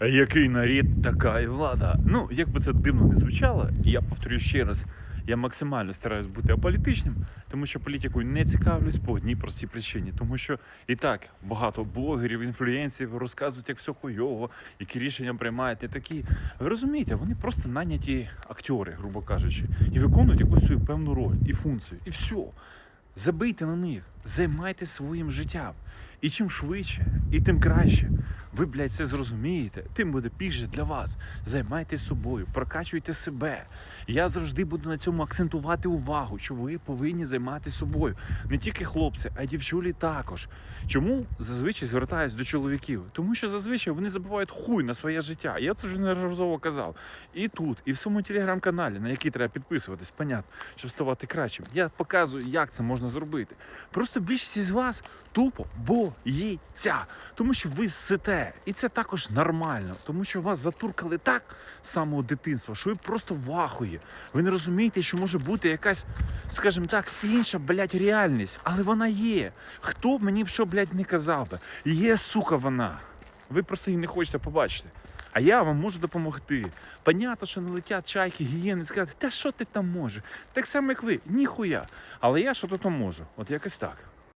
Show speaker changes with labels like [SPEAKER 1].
[SPEAKER 1] Який нарід, така і влада. Ну, як би це дивно не звучало, і я повторюю ще раз, я максимально стараюсь бути аполітичним, тому що політикою не цікавлюсь по одній простій причині. Тому що і так багато блогерів, інфлюєнсів розказують, як все хуйово, які рішення приймають не такі. Ви розумієте, вони просто наняті актори, грубо кажучи, і виконують якусь свою певну роль і функцію. І все. Забийте на них, займайтесь своїм життям. І чим швидше, і тим краще. Ви, блядь, це зрозумієте, тим буде більше для вас. Займайтесь собою, прокачуйте себе. Я завжди буду на цьому акцентувати увагу, що ви повинні займатися собою. Не тільки хлопці, а й дівчулі також. Чому зазвичай звертаюсь до чоловіків? Тому що зазвичай вони забувають хуй на своє життя. Я це вже неразово казав. І тут, і в своєму телеграм-каналі, на який треба підписуватись, понятно, щоб ставати кращим. Я показую, як це можна зробити. Просто більшість із вас тупо боїться, тому що ви сите. І це також нормально, тому що вас затуркали так з самого дитинства, що ви просто в ахуї. Ви не розумієте, що може бути якась, скажімо так, інша, блядь, реальність, але вона є. Хто б мені б що, блядь, не казав би? Є, сука, вона. Ви просто її не хочете побачити. А я вам можу допомогти. Понятно, що не летять чайки, гієни, сказати, та що ти там можеш? Так само, як ви, ніхуя. Але я що то можу. От якось так.